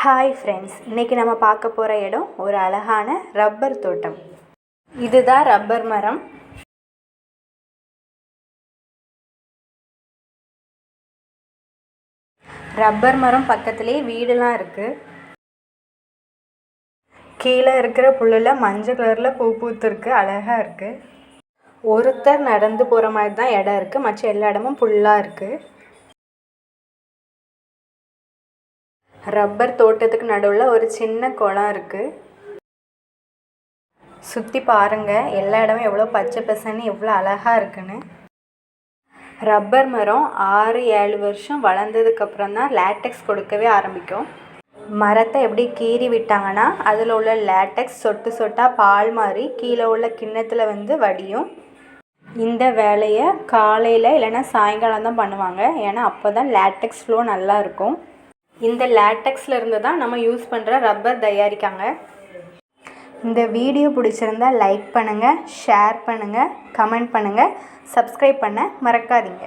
Hi friends இன்றைக்கி நம்ம பார்க்க போகிற இடம் ஒரு அழகான ரப்பர் தோட்டம். இதுதான் ரப்பர் மரம். ரப்பர் மரம் பக்கத்துலேயே வீடெல்லாம் இருக்குது கீழே இருக்கிற புல்லில் மஞ்சள் கலரில் பூ பூத்துருக்கு அழகாக இருக்குது ஒருத்தர் நடந்து போகிற மாதிரி தான் இடம் இருக்குது மற்ற எல்லா இடமும் புல்லாக இருக்குது ரப்பர் தோட்டத்துக்கு நடுவில் ஒரு சின்ன குளம் இருக்குது சுற்றி பாருங்கள் எல்லா இடமும் எவ்வளோ பச்சை பசன்னு எவ்வளோ அழகாக இருக்குன்னு. ரப்பர் மரம் ஆறு ஏழு வருஷம் வளர்ந்ததுக்கப்புறம் தான் லேட்டெக்ஸ் கொடுக்கவே ஆரம்பிக்கும். மரத்தை எப்படி கீறி விட்டாங்கன்னா அதில் உள்ள லேட்டெக்ஸ் சொட்டு சொட்டாக பால் மாதிரி கீழே உள்ள கிண்ணத்தில் வந்து வடியும். இந்த வேலையை காலையில் இல்லைன்னா சாயங்காலம் தான் பண்ணுவாங்க. ஏன்னா அப்போ தான் லேட்டெக்ஸ் ஃப்ளோ நல்லாயிருக்கும் இந்த லேட்டக்ஸில் இருந்து தான் நம்ம யூஸ் பண்ணுற ரப்பர் தயாரிக்காங்க. இந்த வீடியோ பிடிச்சிருந்தா லைக் பண்ணுங்கள் ஷேர் பண்ணுங்கள் கமெண்ட் பண்ணுங்கள் சப்ஸ்கிரைப் பண்ண மறக்காதீங்க.